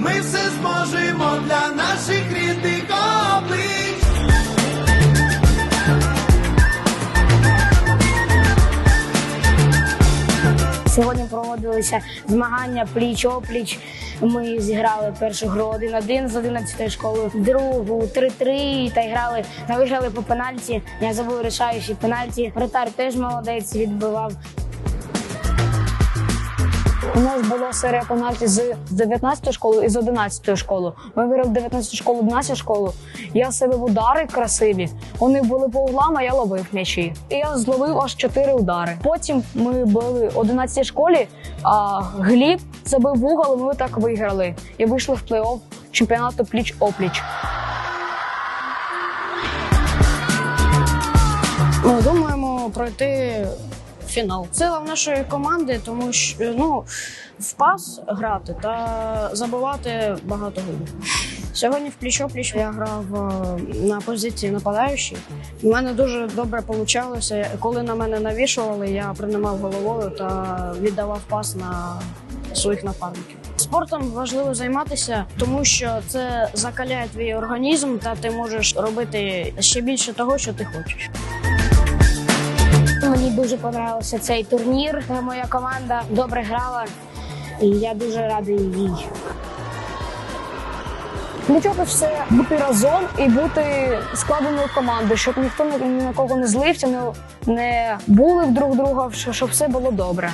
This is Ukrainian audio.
ми все зможемо для наших рідних облич. Сьогодні проводилися змагання пліч-опліч. Ми зіграли першу гру 1-1 з 11 школи, другу 3-3 та й грали на виграли по пенальті. Я забув рішаючі пенальті. Вратар теж молодець відбивав. Була серія пенальті з 19 школи і з 11 школи. Ми виграли 19 школу, 11 школу. Я себе в удари красиві. Вони були по углам, а я ловив м'ячі. І я зловив аж 4 удари. Потім ми були в 11 школі, а Гліб забив в угол, і ми так виграли. І вийшли в плей-офф чемпіонату пліч-опліч. Ми думаємо пройти фінал. Сила в нашої команди, тому що ну, в пас грати та забивати багато голів. Сьогодні в пліч-опліч я грав е, на позиції нападаючий. У мене дуже добре вийшло. Коли на мене навішували, я приймав головою та віддавав пас на своїх напарників. Спортом важливо займатися, тому що це закаляє твій організм, та ти можеш робити ще більше того, що ти хочеш. Мені дуже подобався цей турнір. Моя команда добре грала, і я дуже радий їй. Нічого це бути разом і бути складеною командою, щоб ніхто ні на кого не злився, не, не були друг друга, щоб все було добре.